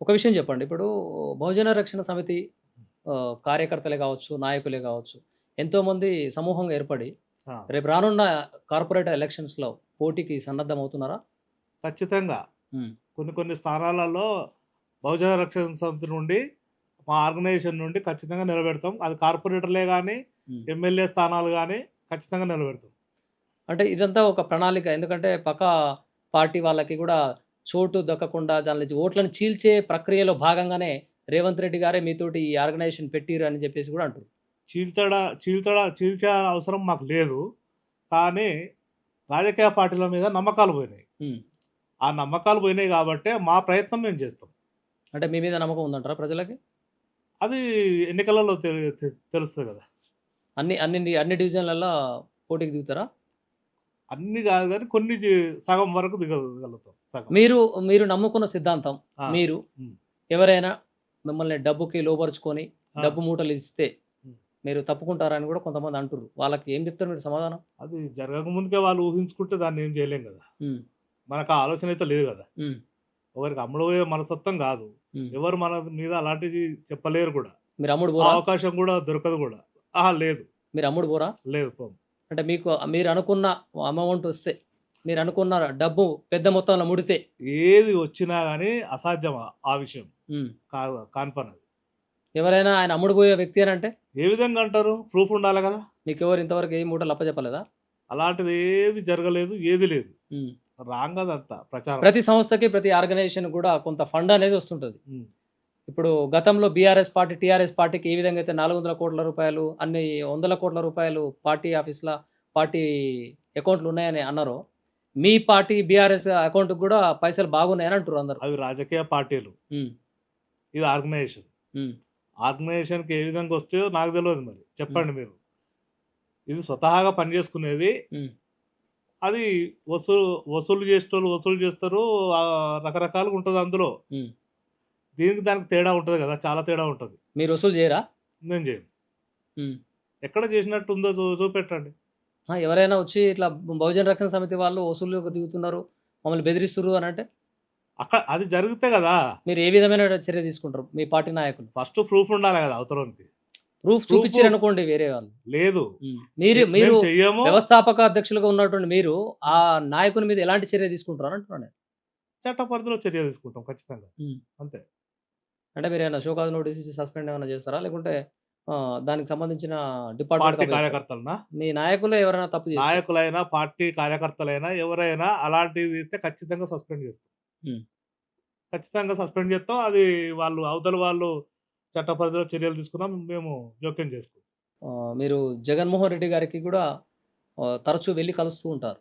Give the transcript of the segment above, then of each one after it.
ఒక విషయం చెప్పండి. ఇప్పుడు బహుజన రక్షణ సమితి కార్యకర్తలే కావచ్చు నాయకులే కావచ్చు ఎంతోమంది సమూహంగా ఏర్పడి రేపు రానున్న కార్పొరేట్ ఎలక్షన్స్లో పోటీకి సన్నద్ధం అవుతున్నారా ఖచ్చితంగా కొన్ని కొన్ని స్థానాలలో బహుజన రక్షణ సమితి నుండి మా ఆర్గనైజేషన్ నుండి ఖచ్చితంగా నిలబెడతాం. అది కార్పొరేటర్లే కానీ. ఎమ్మెల్యే స్థానాలు కానీ ఖచ్చితంగా నిలబెడతాం. అంటే ఇదంతా ఒక ప్రణాళిక. ఎందుకంటే పక్క పార్టీ వాళ్ళకి కూడా చోటు దక్కకుండా దాని ఓట్లను చీల్చే ప్రక్రియలో భాగంగానే రేవంత్ రెడ్డి గారే మీతోటి ఈ ఆర్గనైజేషన్ పెట్టిరు అని చెప్పేసి కూడా అంటారు చీల్చడా చీల్చడా చీల్చే అవసరం మాకు లేదు. కానీ రాజకీయ పార్టీల మీద నమ్మకాలు పోయినాయి. ఆ నమ్మకాలు పోయినాయి కాబట్టి మా ప్రయత్నం మేము చేస్తాం. అంటే మీ మీద నమ్మకం ఉందంటారా ప్రజలకి? అది ఎన్నికలలో తెలుస్తుంది కదా. అన్ని అన్ని అన్ని డివిజన్లలో పోటీకి దిగుతారా? అన్ని కాదు కానీ కొన్ని సగం వరకు దిగలుగుతాం మీరు మీరు నమ్ముకున్న సిద్ధాంతం మీరు. ఎవరైనా మిమ్మల్ని డబ్బుకి లోపరుచుకొని డబ్బు మూటలు ఇస్తే. మీరు తప్పుకుంటారని కూడా కొంతమంది అంటుర్రు. వాళ్ళకి ఏం చెప్తారు మీరు సమాధానం? అది జరగక ముందుకే వాళ్ళు ఊహించుకుంటే దాన్ని ఏం చేయలేం కదా. మనకు ఆ ఆలోచన అయితే లేదు కదా. ఒకరికి అమ్ముడుపోయే మనస్తత్వం కాదు. ఎవరు మన మీద అలాంటిది చెప్పలేరు కూడా. మీరు అమ్ముడు అవకాశం కూడా దొరకదు కూడా. ఆహా లేదు. మీరు అమ్ముడు పోరా? లేదు. అంటే మీకు మీరు అనుకున్న అమౌంట్ వస్తే మీరు అనుకున్న డబ్బు పెద్ద మొత్తంలో ముడితే? ఏది వచ్చినా కానీ అసాధ్యం ఆ- విషయం? ఉమ్, కా కాన్పన్ అది ఎవరైనా ఆయన అమ్ముడు పోయే వ్యక్తి అని అంటే? ఏ విధంగా అంటారు? ప్రూఫ్ ఉండాలి కదా? మీకు ఎవరు ఇంతవరకు ఏ మూటలు అప్పచెప్పలేదా అలాంటిది ఏది జరగలేదు ఏది లేదు. రాంగ్ అదంతా ప్రచారం. ప్రతి సంస్థకి ప్రతి ఆర్గనైజేషన్ కూడా కొంత ఫండ్ అనేది వస్తుంటుంది. ఇప్పుడు గతంలో బీఆర్ఎస్ పార్టీ టీఆర్ఎస్ పార్టీకి ఏ విధంగా అయితే నాలుగు వందల కోట్ల రూపాయలు అన్ని వందల కోట్ల రూపాయలు పార్టీ ఆఫీస్ల పార్టీ అకౌంట్లు ఉన్నాయని అన్నారు మీ పార్టీ బీఆర్ఎస్ అకౌంట్కి కూడా పైసలు బాగున్నాయని అంటారు అందరు. అవి రాజకీయ పార్టీలు. ఇది ఆర్గనైజేషన్. ఆర్గనైజేషన్కి ఏ విధంగా వస్తాయో నాకు తెలియదు మరి. చెప్పండి మీరు. ఇది స్వతహాగా పనిచేసుకునేది. అది వసూలు వసూలు చేసేటోళ్ళు వసూలు చేస్తారు రకరకాలుగా ఉంటుంది అందులో. దీనికి దానికి తేడా ఉంటుంది కదా చాలా తేడా ఉంటుంది. మీరు వసూలు చేయరా? నేను చేయను. ఎక్కడ చేసినట్టు ఉందో చూపెట్టండి. ఎవరైనా వచ్చి ఇట్లా బహుజన రక్షణ సమితి వాళ్ళు వసూలు దిగుతున్నారు మమ్మల్ని బెదిరిస్తున్నారు అని అంటే? అక్కడ అది జరిగితే కదా. మీరు ఏ విధమైన చర్య తీసుకుంటారు మీ పార్టీ నాయకులు? ఫస్ట్ ప్రూఫ్ ఉండాలి కదా అవతలకి ప్రూఫ్ చూపించారు అనుకోండి వేరే వాళ్ళు. లేదు. మీరు మీరు వ్యవస్థాపక అధ్యక్షులుగా ఉన్నటువంటి మీరు ఆ నాయకుని మీద ఎలాంటి చర్య తీసుకుంటారు అంటున్నాను నేను. చట్ట పరిధిలో చర్య తీసుకుంటాం ఖచ్చితంగా. అంతే. అంటే మీరు ఏమైనా షోకాజ్ నోటీస్ ఇచ్చి సస్పెండ్ ఏమైనా చేస్తారా? లేకుంటే దానికి సంబంధించిన పార్టీ డిపార్ట్మెంట్ కార్యకర్తలనా? మీ నాయకులు ఎవరైనా తప్పు నాయకులైనా పార్టీ కార్యకర్తలైనా ఎవరైనా అలాంటిది అయితే ఖచ్చితంగా సస్పెండ్ చేస్తాం. ఖచ్చితంగా సస్పెండ్ చేస్తాం. అది వాళ్ళు అవతల వాళ్ళు చట్ట పరిధిలో చర్యలు తీసుకున్నాం. మేము జోక్యం చేసుకుంటాం. ఆ, మీరు జగన్మోహన్ రెడ్డి గారికి కూడా తరచూ వెళ్ళి కలుస్తూ ఉంటారు.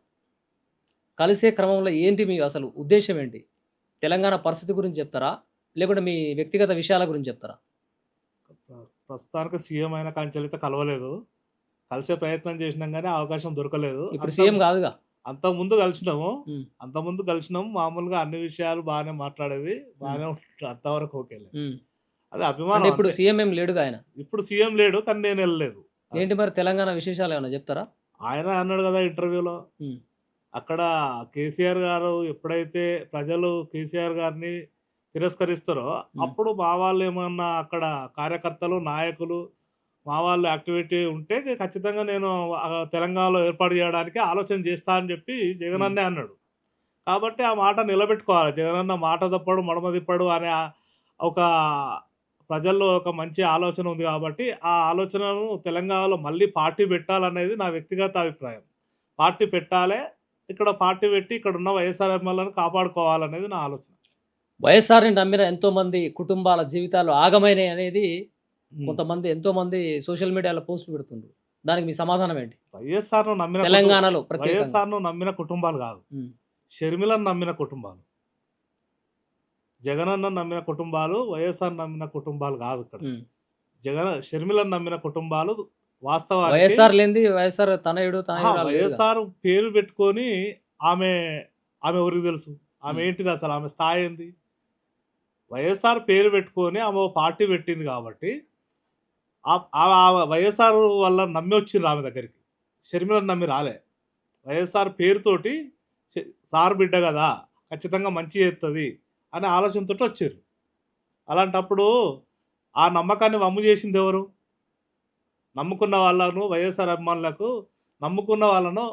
కలిసే క్రమంలో ఏంటి మీ అసలు ఉద్దేశం ఏంటి? తెలంగాణ పరిస్థితి గురించి చెప్తారా? లేకుంటే మీ వ్యక్తిగత విషయాల గురించి చెప్తారా? ప్రస్తుతానికి సీఎం అయిన కంచెలైతే కలవలేదు. కలిసే ప్రయత్నం చేసినాం కానీ అవకాశం దొరకలేదు. ఇప్పుడు సీఎం కాదుగా? అంత ముందు కలిసినాము. అంత ముందు కలిసినాము. మామూలుగా అన్ని విషయాలు బాగానే మాట్లాడేది. బాగానే. అంతవరకు ఓకే. అది అభిమానం ఇప్పుడు. సీఎం ఏం లేడుగా ఆయన? ఇప్పుడు సీఎం లేడు కానీ నేను వెళ్ళలేదు. ఏంటి మరి తెలంగాణ విశేషాలు ఏమైనా చెప్తారా? ఆయన అన్నాడు కదా ఇంటర్వ్యూలో. అక్కడ కేసీఆర్ గారు ఎప్పుడైతే ప్రజలు కేసీఆర్ గారిని తిరస్కరిస్తారో అప్పుడు మా వాళ్ళు ఏమన్నా అక్కడ కార్యకర్తలు నాయకులు మా వాళ్ళు యాక్టివిటీ ఉంటే ఖచ్చితంగా నేను తెలంగాణలో ఏర్పాటు చేయడానికి ఆలోచన చేస్తా అని చెప్పి జగన్ అన్నే అన్నాడు. కాబట్టి ఆ మాట నిలబెట్టుకోవాలి. జగన్ అన్న మాట తప్పడు మడమ తిప్పడు అనే ఒక ప్రజల్లో ఒక మంచి ఆలోచన ఉంది కాబట్టి ఆ ఆలోచనను తెలంగాణలో మళ్ళీ పార్టీ పెట్టాలనేది నా వ్యక్తిగత అభిప్రాయం. పార్టీ పెట్టాలి ఇక్కడ పార్టీ పెట్టి ఇక్కడ ఉన్న వైఎస్ఆర్ ఎమ్మెల్యేలను కాపాడుకోవాలనేది నా ఆలోచన. వైఎస్ఆర్ని నమ్మిన ఎంతో మంది కుటుంబాల జీవితాలు ఆగమైనాయి అనేది కొంతమంది ఎంతో మంది సోషల్ మీడియాలో పోస్టులు పెడుతుండ్రు. దానికి మీ సమాధానం ఏంటి? వైఎస్ఆర్ను నమ్మిన తెలంగాణలో వైఎస్ఆర్ నమ్మిన కుటుంబాలు కాదు. షర్మిలను నమ్మిన కుటుంబాలు. జగనన్న నమ్మిన కుటుంబాలు వైఎస్ఆర్ నమ్మిన కుటుంబాలు కాదు ఇక్కడ. జగన్ షర్మిలను నమ్మిన కుటుంబాలు వాస్తవానికి వైఎస్ఆర్ వైఎస్ఆర్ తనయుడు వైఎస్ఆర్ పేరు పెట్టుకొని ఆమె ఆమె ఎవరికి తెలుసు? ఆమె. ఏంటిది అసలు? ఆమె స్థాయి ఏంది? వైఎస్ఆర్ పేరు పెట్టుకొని ఆమె పార్టీ పెట్టింది కాబట్టి వైఎస్ఆర్ వల్ల నమ్మి వచ్చిండ్రు ఆమె దగ్గరికి. షర్మిలను నమ్మి రాలే. వైఎస్ఆర్ పేరుతోటి సార్ బిడ్డ కదా ఖచ్చితంగా మంచి చేస్తుంది అనే ఆలోచనతో వచ్చారు అలాంటప్పుడు ఆ నమ్మకాన్ని వమ్ము చేసింది ఎవరు? నమ్ముకున్న వాళ్ళను వైఎస్ఆర్ అభిమానులకు నమ్ముకున్న వాళ్ళను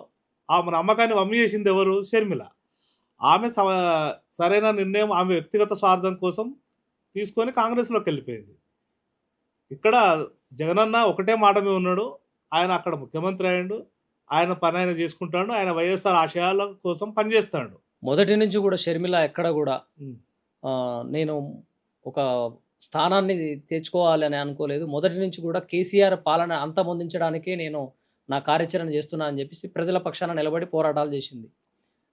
ఆ నమ్మకాన్ని వమ్ము చేసింది ఎవరు? షర్మిల. ఆమె స- సరైన నిర్ణయం ఆమె వ్యక్తిగత స్వార్థం కోసం తీసుకొని కాంగ్రెస్లోకి వెళ్ళిపోయింది. ఇక్కడ జగనన్న ఒకటే మాట మీద ఉన్నాడు. ఆయన అక్కడ ముఖ్యమంత్రి అయ్యాడు. ఆయన పని ఆయన చేసుకుంటాడు. ఆయన వైఎస్ఆర్ ఆశయాల కోసం పనిచేస్తాడు మొదటి నుంచి కూడా షర్మిల ఎక్కడ కూడా నేను ఒక స్థానాన్ని తెచ్చుకోవాలి అని అనుకోలేదు. మొదటి నుంచి కూడా కేసీఆర్ పాలన అంతమొందించడానికే నేను నా కార్యాచరణ చేస్తున్నా అని చెప్పేసి ప్రజల పక్షాన నిలబడి పోరాటాలు చేసింది.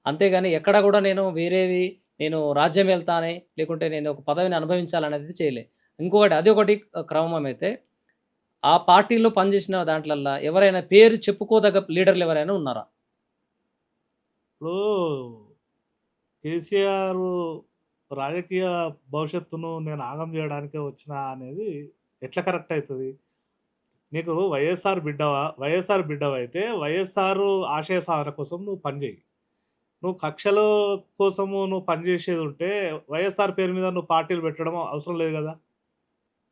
అంతేగాని ఎక్కడ కూడా నేను వేరేది నేను రాజ్యం వెళ్తానే లేకుంటే నేను ఒక పదవిని అనుభవించాలనేది చేయలే. ఇంకొకటి అది ఒకటి క్రమం అయితే ఆ పార్టీలో పనిచేసిన దాంట్లల్లో ఎవరైనా పేరు చెప్పుకోదగ్గ లీడర్లు ఎవరైనా ఉన్నారా? ఇప్పుడు కేసీఆర్ రాజకీయ భవిష్యత్తును నేను ఆగం చేయడానికే వచ్చిన అనేది ఎట్లా కరెక్ట్ అవుతుంది నీకు వైఎస్ఆర్ బిడ్డవా? వైఎస్ఆర్ బిడ్డవైతే అయితే వైఎస్ఆర్ ఆశయ సాధన కోసం నువ్వు పనిచేయి. నువ్వు కక్షల కోసము నువ్వు పనిచేసేది ఉంటే వైఎస్ఆర్ పేరు మీద నువ్వు పార్టీలు పెట్టడం అవసరం లేదు కదా.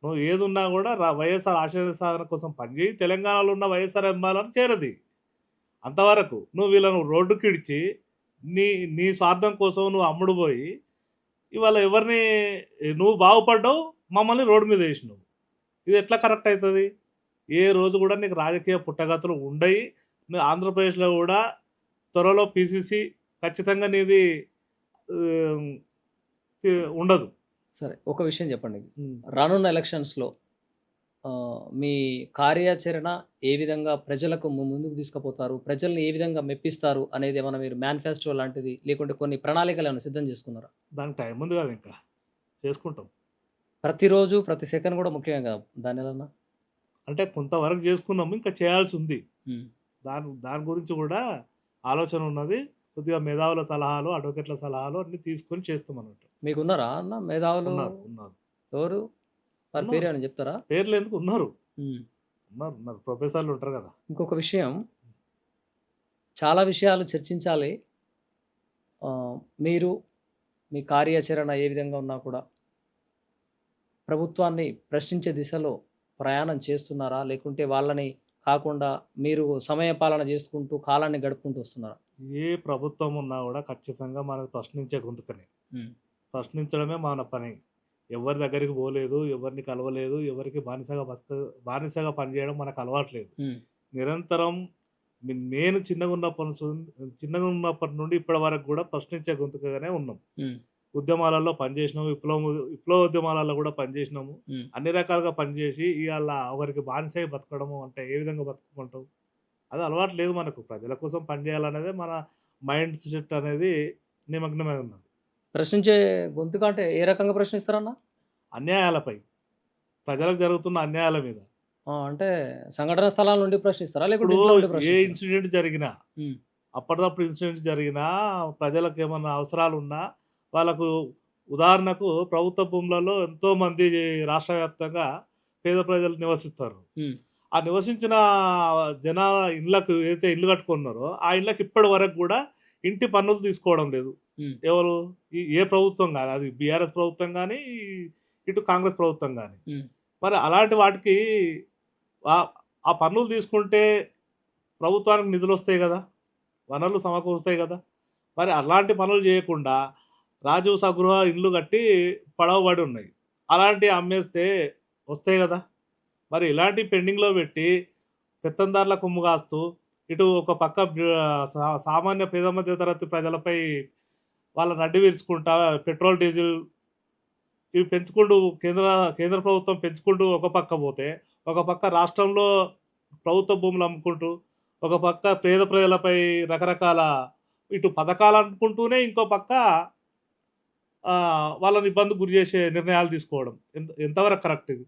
నువ్వు ఏది ఉన్నా కూడా రా- వైఎస్ఆర్ ఆశయ సాధన కోసం పనిచేయి తెలంగాణలో ఉన్న వైఎస్ఆర్ అభిమానులను చేరది. అంతవరకు నువ్వు వీళ్ళను రోడ్డుకి ఇడిచి నీ నీ స్వార్థం కోసం నువ్వు అమ్ముడు పోయి ఇవాళ ఎవరిని నువ్వు బాగుపడ్డావు మమ్మల్ని రోడ్డు మీద వేసినావు. ఇది ఎట్లా కరెక్ట్ అవుతుంది? ఏ రోజు కూడా నీకు రాజకీయ పుట్టగతులు ఉండయి. నువ్వు ఆంధ్రప్రదేశ్లో కూడా త్వరలో పీసీసీ ఖచ్చితంగా నీది ఉమ్, ఉండదు. సరే ఒక విషయం చెప్పండి. రానున్న ఎలక్షన్స్లో మీ కార్యాచరణ ఏ విధంగా ప్రజలకు ముందుకు తీసుకుపోతారు? ప్రజల్ని ఏ విధంగా మెప్పిస్తారు? అనేది ఏమైనా మీరు మేనిఫెస్టో లాంటిది లేకుంటే కొన్ని ప్రణాళికలు ఏమైనా సిద్ధం చేసుకున్నారా? దానికి టైం ఉంది కదా ఇంకా. చేసుకుంటాం. ప్రతిరోజు ప్రతి సెకండ్ కూడా ముఖ్యమే కదా దాని అంటే కొంతవరకు చేసుకున్నాము ఇంకా చేయాల్సి ఉంది. దాని దాని గురించి కూడా ఆలోచన ఉన్నది. కొద్దిగా మేధావుల సలహాలు అడ్వకేట్ల సలహాలు అన్ని తీసుకొని చేస్తాం అన్నట్టు మీకున్నారా అన్న మేధావులు? ఉన్నారు ఉన్నారు. ఎవరు? వారి ఉన్నారు. పేరు ఏమైనా చెప్తారా? పేర్లు ఎందుకు? ఉన్నారు. ఉన్నారు ఉన్నారు. ప్రొఫెసర్లు ఉంటారు కదా. ఇంకొక విషయం. చాలా విషయాలు చర్చించాలి. మీరు మీ కార్యాచరణ ఏ విధంగా ఉన్నా కూడా ప్రభుత్వాన్ని ప్రశ్నించే దిశలో ప్రయాణం చేస్తున్నారా? లేకుంటే వాళ్ళని కాకుండా మీరు సమయపాలన చేసుకుంటూ కాలాన్ని గడుపుకుంటూ వస్తున్నారా ఏ ప్రభుత్వం ఉన్నా కూడా ఖచ్చితంగా మనకు ప్రశ్నించే గొంతుకనే. ప్రశ్నించడమే మన పని ఎవరి దగ్గరికి పోలేదు ఎవరిని కలవలేదు ఎవరికి బానిసగా బతక బానిసగా పనిచేయడం మనకు అలవాట్లేదు. నిరంతరం నేను చిన్నగా ఉన్నప్పటి నుంచి చిన్నగా ఉన్నప్పటి నుండి ఇప్పటి వరకు కూడా ప్రశ్నించే గొంతుకగానే ఉన్నాం. ఉద్యమాలలో పనిచేసినాము విప్లవ విప్లవ ఉద్యమాలలో కూడా పనిచేసినాము. అన్ని రకాలుగా పనిచేసి ఇవాళ ఒకరికి బానిసై బతకడము అంటే ఏ విధంగా బతుకుంటాం? అది అలవాటు లేదు మనకు. ప్రజల కోసం పనిచేయాలనేదే మన మైండ్ సెట్ అనేది నిమగ్నమై ఉన్నది. ప్రశ్నించే గొంతుక అంటే ఏ రకంగా ప్రశ్నిస్తారన్న? అన్యాయాలపై. ప్రజలకు జరుగుతున్న అన్యాయాల మీద. అంటే సంఘటన స్థలాల నుండి ప్రశ్నిస్తారా? నుండి ఏ ఇన్సిడెంట్ జరిగినా ఉమ్. అప్పటికప్పుడు ఇన్సిడెంట్ జరిగినా ప్రజలకు ఏమన్నా అవసరాలు ఉన్నా వాళ్ళకు ఉదాహరణకు ప్రభుత్వ భూములలో ఎంతో మంది రాష్ట్ర వ్యాప్తంగా పేద ప్రజలు నివసిస్తారు. ఆ నివసించిన జనాల ఇళ్ళకు ఏదైతే ఇల్లు కట్టుకున్నారో ఆ ఇళ్ళకి ఇప్పటి వరకు కూడా ఇంటి పన్నులు తీసుకోవడం లేదు. ఎవరు? ఏ ప్రభుత్వం కానీ అది బీఆర్ఎస్ ప్రభుత్వం కానీ ఇటు కాంగ్రెస్ ప్రభుత్వం కానీ. మరి అలాంటి వాటికి ఆ పన్నులు తీసుకుంటే ప్రభుత్వానికి నిధులు వస్తాయి కదా. వనరులు సమకూరుస్తాయి కదా. మరి అలాంటి పనులు చేయకుండా రాజీవ్ సగృహ ఇల్లు కట్టి పడవబడి ఉన్నాయి. అలాంటివి అమ్మేస్తే వస్తాయి కదా. మరి ఇలాంటి పెండింగ్లో పెట్టి పెత్తందారుల కొమ్ము కాస్తూ ఇటు ఒక పక్క సా- సామాన్య పేద మధ్య తరగతి ప్రజలపై వాళ్ళ నడ్డి విరుచుకుంటా పెట్రోల్ డీజిల్ ఇవి పెంచుకుంటూ కేంద్ర కేంద్ర ప్రభుత్వం పెంచుకుంటూ ఒక పక్క పోతే ఒక పక్క రాష్ట్రంలో ప్రభుత్వ భూములు అమ్ముకుంటూ ఒక పక్క పేద ప్రజలపై రకరకాల ఇటు పథకాలు అనుకుంటూనే ఇంకో పక్క వాళ్ళని ఇబ్బంది గురి చేసే నిర్ణయాలు తీసుకోవడం. ఎంత ఎంతవరకు కరెక్ట్ ఇది?